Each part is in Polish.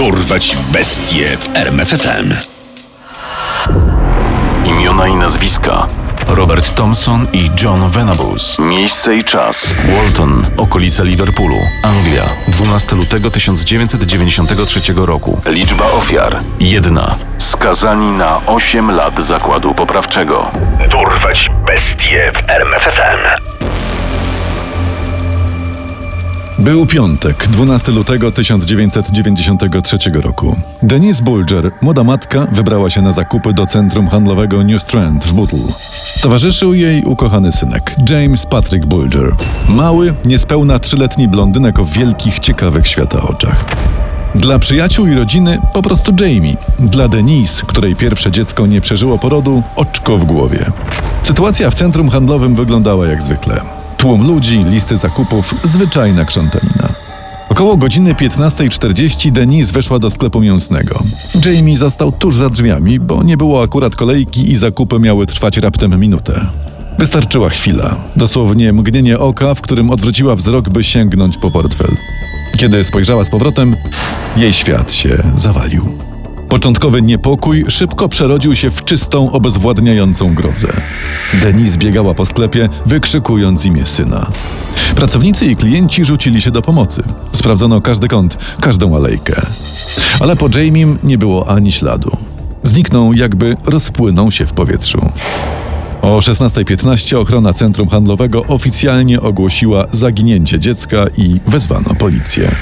Dorwać bestie w RMFFM. Imiona i nazwiska: Robert Thompson i John Venables. Miejsce i czas: Walton, okolice Liverpoolu, Anglia, 12 lutego 1993 roku. Liczba ofiar: jedna. Skazani na 8 lat zakładu poprawczego. Dorwać bestie w RMFFM. Był piątek, 12 lutego 1993 roku. Denise Bulger, młoda matka, wybrała się na zakupy do centrum handlowego New Strand w Bootle. Towarzyszył jej ukochany synek, James Patrick Bulger. Mały, niespełna trzyletni blondynek o wielkich, ciekawych świata oczach. Dla przyjaciół i rodziny po prostu Jamie. Dla Denise, której pierwsze dziecko nie przeżyło porodu, oczko w głowie. Sytuacja w centrum handlowym wyglądała jak zwykle. Tłum ludzi, listy zakupów, zwyczajna krzątanina. Około godziny 15.40 Denise weszła do sklepu mięsnego. Jamie został tuż za drzwiami, bo nie było akurat kolejki i zakupy miały trwać raptem minutę. Wystarczyła chwila, dosłownie mgnienie oka, w którym odwróciła wzrok, by sięgnąć po portfel. Kiedy spojrzała z powrotem, jej świat się zawalił. Początkowy niepokój szybko przerodził się w czystą, obezwładniającą grozę. Denise biegała po sklepie, wykrzykując imię syna. Pracownicy i klienci rzucili się do pomocy. Sprawdzono każdy kąt, każdą alejkę. Ale po Jamiem nie było ani śladu. Zniknął, jakby rozpłynął się w powietrzu. O 16.15 ochrona centrum handlowego oficjalnie ogłosiła zaginięcie dziecka i wezwano policję.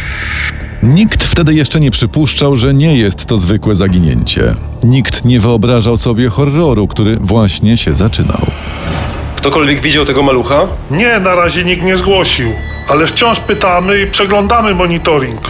Nikt wtedy jeszcze nie przypuszczał, że nie jest to zwykłe zaginięcie. Nikt nie wyobrażał sobie horroru, który właśnie się zaczynał. Ktokolwiek widział tego malucha? Nie, na razie nikt nie zgłosił, ale wciąż pytamy i przeglądamy monitoring.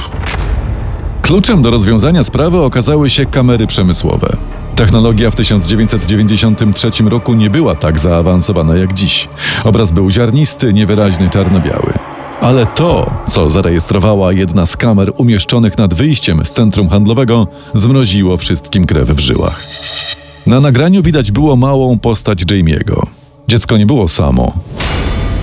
Kluczem do rozwiązania sprawy okazały się kamery przemysłowe. Technologia w 1993 roku nie była tak zaawansowana jak dziś. Obraz był ziarnisty, niewyraźny, czarno-biały. Ale to, co zarejestrowała jedna z kamer umieszczonych nad wyjściem z centrum handlowego, zmroziło wszystkim krew w żyłach. Na nagraniu widać było małą postać Jamie'ego. Dziecko nie było samo.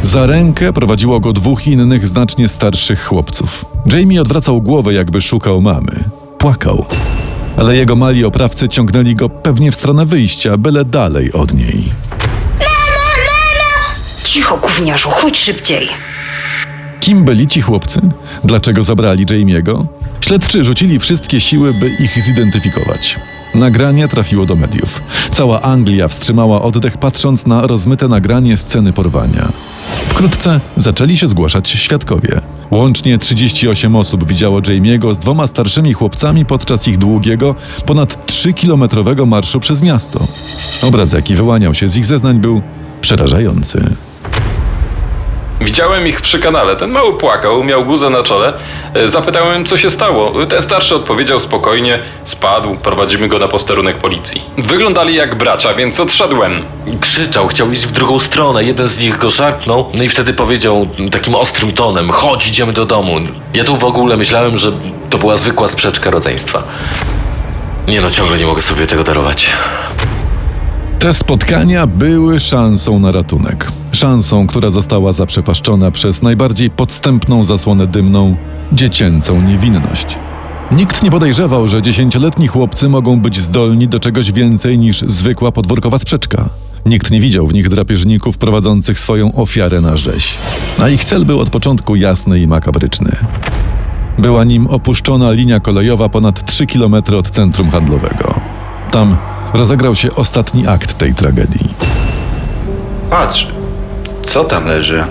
Za rękę prowadziło go dwóch innych, znacznie starszych chłopców. Jamie odwracał głowę, jakby szukał mamy. Płakał. Ale jego mali oprawcy ciągnęli go pewnie w stronę wyjścia, byle dalej od niej. Cicho, gówniarzu, chodź szybciej. Kim byli ci chłopcy? Dlaczego zabrali Jamie'ego? Śledczy rzucili wszystkie siły, by ich zidentyfikować. Nagranie trafiło do mediów. Cała Anglia wstrzymała oddech, patrząc na rozmyte nagranie sceny porwania. Wkrótce zaczęli się zgłaszać świadkowie. Łącznie 38 osób widziało Jamie'ego z dwoma starszymi chłopcami podczas ich długiego, ponad 3-kilometrowego marszu przez miasto. Obraz, jaki wyłaniał się z ich zeznań, był przerażający. Widziałem ich przy kanale. Ten mały płakał, miał guzę na czole. E, Zapytałem, co się stało. Ten starszy odpowiedział spokojnie, spadł, prowadzimy go na posterunek policji. Wyglądali jak bracia, więc odszedłem. Krzyczał, chciał iść w drugą stronę. Jeden z nich go szarpnął, no i wtedy powiedział takim ostrym tonem: Chodź, idziemy do domu. Ja tu w ogóle myślałem, że to była zwykła sprzeczka rodzeństwa. Nie no, ciągle nie mogę sobie tego darować. Te spotkania były szansą na ratunek. Szansą, która została zaprzepaszczona przez najbardziej podstępną zasłonę dymną dziecięcą niewinność. Nikt nie podejrzewał, że dziesięcioletni chłopcy mogą być zdolni do czegoś więcej niż zwykła podwórkowa sprzeczka. Nikt nie widział w nich drapieżników prowadzących swoją ofiarę na rzeź. A ich cel był od początku jasny i makabryczny. Była nim opuszczona linia kolejowa ponad 3 km od centrum handlowego. Tam rozegrał się ostatni akt tej tragedii. Patrz, co tam leży?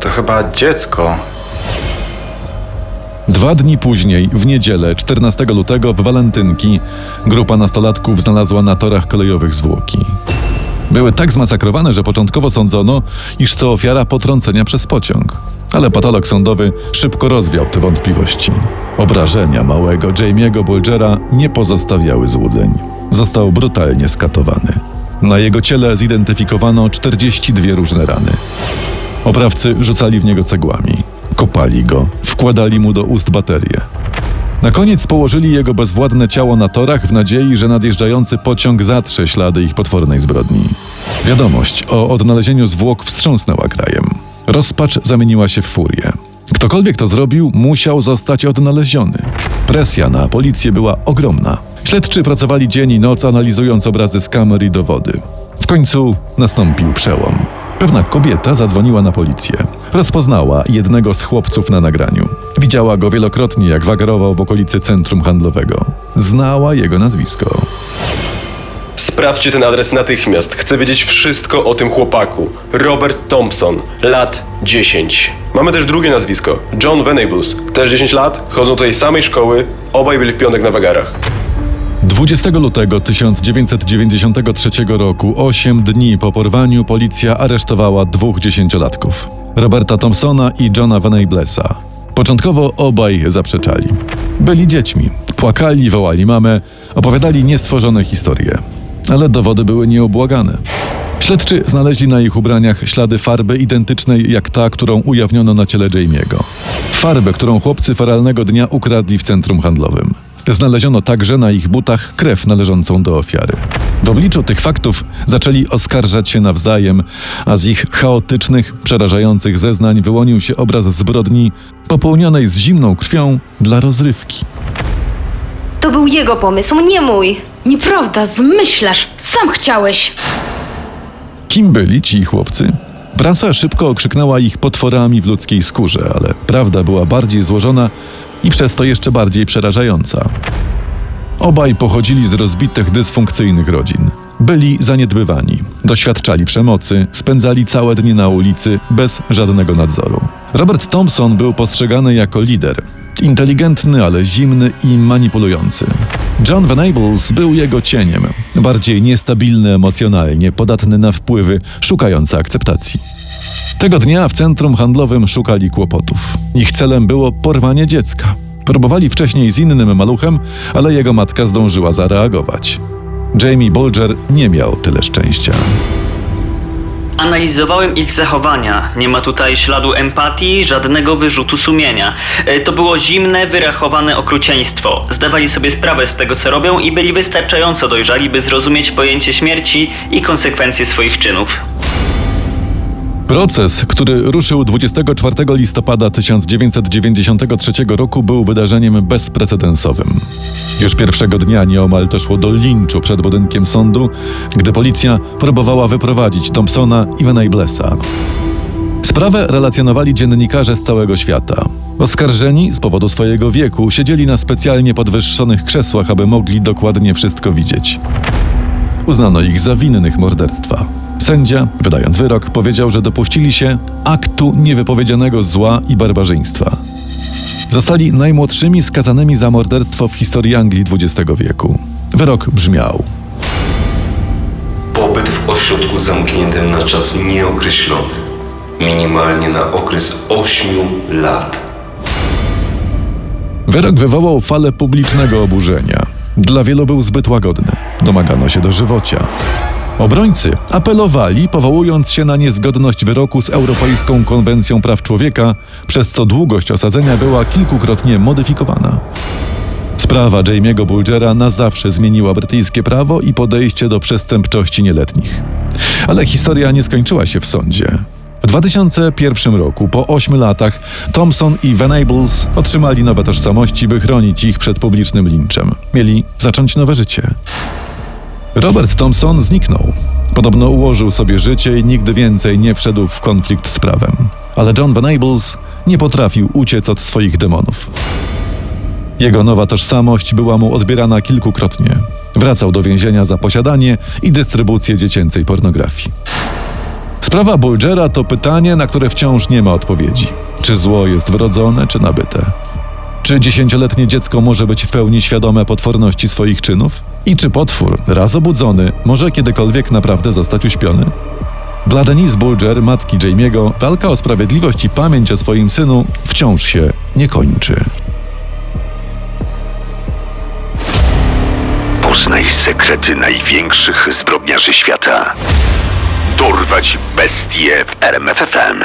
To chyba dziecko. Dwa dni później, w niedzielę 14 lutego w Walentynki, grupa nastolatków znalazła na torach kolejowych zwłoki. Były tak zmasakrowane, że początkowo sądzono, iż to ofiara potrącenia przez pociąg. Ale patolog sądowy szybko rozwiał te wątpliwości. Obrażenia małego Jamie'ego Bulgera nie pozostawiały złudzeń. Został brutalnie skatowany. Na jego ciele zidentyfikowano 42 różne rany. Oprawcy rzucali w niego cegłami, kopali go, wkładali mu do ust baterie. Na koniec położyli jego bezwładne ciało na torach w nadziei, że nadjeżdżający pociąg zatrze ślady ich potwornej zbrodni. Wiadomość o odnalezieniu zwłok wstrząsnęła krajem. Rozpacz zamieniła się w furię. Ktokolwiek to zrobił, musiał zostać odnaleziony. Presja na policję była ogromna. Śledczy pracowali dzień i noc, analizując obrazy z kamer i dowody. W końcu nastąpił przełom. Pewna kobieta zadzwoniła na policję. Rozpoznała jednego z chłopców na nagraniu. Widziała go wielokrotnie, jak wagerował w okolicy centrum handlowego. Znała jego nazwisko. Sprawdźcie ten adres natychmiast. Chcę wiedzieć wszystko o tym chłopaku. Robert Thompson, lat 10. Mamy też drugie nazwisko. John Venables, też 10 lat, chodzą do tej samej szkoły, obaj byli w piątek na wagarach. 20 lutego 1993 roku, 8 dni po porwaniu, policja aresztowała dwóch dziesięciolatków. Roberta Thompsona i Johna Venablesa. Początkowo obaj zaprzeczali. Byli dziećmi, płakali, wołali mamę, opowiadali niestworzone historie. Ale dowody były nieobłagane. Śledczy znaleźli na ich ubraniach ślady farby identycznej jak ta, którą ujawniono na ciele Jamie'ego. Farbę, którą chłopcy feralnego dnia ukradli w centrum handlowym. Znaleziono także na ich butach krew należącą do ofiary. W obliczu tych faktów zaczęli oskarżać się nawzajem, a z ich chaotycznych, przerażających zeznań wyłonił się obraz zbrodni popełnionej z zimną krwią dla rozrywki. To był jego pomysł, nie mój. Nieprawda, zmyślasz. Sam chciałeś. Kim byli ci chłopcy? Prasa szybko okrzyknęła ich potworami w ludzkiej skórze, ale prawda była bardziej złożona i przez to jeszcze bardziej przerażająca. Obaj pochodzili z rozbitych, dysfunkcyjnych rodzin. Byli zaniedbywani, doświadczali przemocy, spędzali całe dnie na ulicy bez żadnego nadzoru. Robert Thompson był postrzegany jako lider. Inteligentny, ale zimny i manipulujący. John Venables był jego cieniem, bardziej niestabilny emocjonalnie, podatny na wpływy, szukający akceptacji. Tego dnia w centrum handlowym szukali kłopotów. Ich celem było porwanie dziecka. Próbowali wcześniej z innym maluchem, ale jego matka zdążyła zareagować. Jamie Bulger nie miał tyle szczęścia. Analizowałem ich zachowania. Nie ma tutaj śladu empatii, żadnego wyrzutu sumienia. E, To było zimne, wyrachowane okrucieństwo. Zdawali sobie sprawę z tego, co robią i byli wystarczająco dojrzali, by zrozumieć pojęcie śmierci i konsekwencje swoich czynów. Proces, który ruszył 24 listopada 1993 roku, był wydarzeniem bezprecedensowym. Już pierwszego dnia nieomal doszło do linczu przed budynkiem sądu, gdy policja próbowała wyprowadzić Thompsona i Venablesa. Sprawę relacjonowali dziennikarze z całego świata. Oskarżeni z powodu swojego wieku siedzieli na specjalnie podwyższonych krzesłach, aby mogli dokładnie wszystko widzieć. Uznano ich za winnych morderstwa. Sędzia, wydając wyrok, powiedział, że dopuścili się aktu niewypowiedzianego zła i barbarzyństwa. Zostali najmłodszymi skazanymi za morderstwo w historii Anglii XX wieku. Wyrok brzmiał: Pobyt w ośrodku zamkniętym na czas nieokreślony. Minimalnie na okres 8 lat. Wyrok wywołał falę publicznego oburzenia. Dla wielu był zbyt łagodny. Domagano się dożywocia. Obrońcy apelowali, powołując się na niezgodność wyroku z Europejską Konwencją Praw Człowieka, przez co długość osadzenia była kilkukrotnie modyfikowana. Sprawa Jamie'ego Bulgera na zawsze zmieniła brytyjskie prawo i podejście do przestępczości nieletnich. Ale historia nie skończyła się w sądzie. W 2001 roku, po 8 latach, Thompson i Venables otrzymali nowe tożsamości, by chronić ich przed publicznym linczem. Mieli zacząć nowe życie. Robert Thompson zniknął. Podobno ułożył sobie życie i nigdy więcej nie wszedł w konflikt z prawem. Ale John Venables nie potrafił uciec od swoich demonów. Jego nowa tożsamość była mu odbierana kilkukrotnie. Wracał do więzienia za posiadanie i dystrybucję dziecięcej pornografii. Sprawa Bulgera to pytanie, na które wciąż nie ma odpowiedzi. Czy zło jest wrodzone, czy nabyte? Czy dziesięcioletnie dziecko może być w pełni świadome potworności swoich czynów? I czy potwór, raz obudzony, może kiedykolwiek naprawdę zostać uśpiony? Dla Denise Bulger, matki Jamie'ego, walka o sprawiedliwość i pamięć o swoim synu wciąż się nie kończy. Poznaj sekrety największych zbrodniarzy świata. Dorwać bestie w RMFFM.